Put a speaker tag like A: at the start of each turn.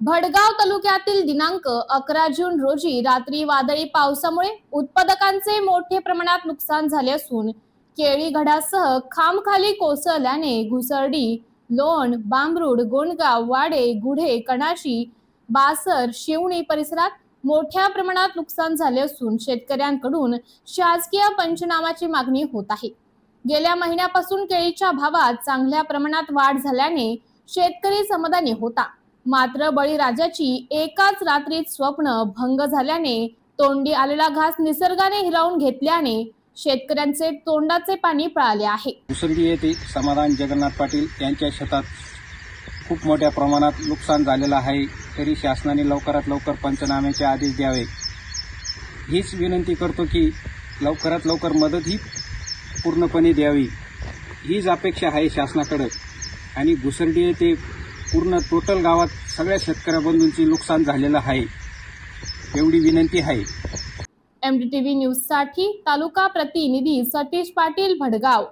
A: भडगाव तालुक्यातील दिनांक अकरा जून रोजी रात्री वादळी पावसामुळे उत्पादकांचे मोठे प्रमाणात नुकसान झाले असून केळी घडासह खामखाली कोसळल्याने घुसर्डी लोण बांबरूड गोंडगाव वाडे गुढे कणाशी बासर शिवणी परिसरात मोठ्या प्रमाणात नुकसान झाले असून शेतकऱ्यांकडून शासकीय पंचनामाची मागणी होत आहे. गेल्या महिन्यापासून केळीच्या भावात चांगल्या प्रमाणात वाढ झाल्याने शेतकरी समाधानी होता. मात्र बळीराजाची एकाच रात्रीत स्वप्न भंग झाल्याने तोंडी आलेला घास निसर्गाने हिरावून घेतल्याने शेतकऱ्यांचे तोंडाचे पाणी पळाले आहे.
B: मुसंडी येथे समाधान जगन्नाथ पाटील यांच्या शेतात खूप मोठ्या प्रमाणात नुकसान झालेलं आहे. तरी शासनाने लवकरात लवकर पंचनाम्याचे आदेश द्यावे. हीच विनंती करतो की लवकरात लवकर मदत ही पूर्णपणे द्यावी. हीच अपेक्षा आहे शासनाकडं. आणि घुसर्डी येथे पूर्ण टोटल गावात सगळ्या शेतकऱ्या बंधूंची नुकसान झालेलं आहे. एवढी विनंती आहे.
A: एमडीटीव्ही न्यूजसाठी तालुका प्रतिनिधी सतीश पाटील भडगाव.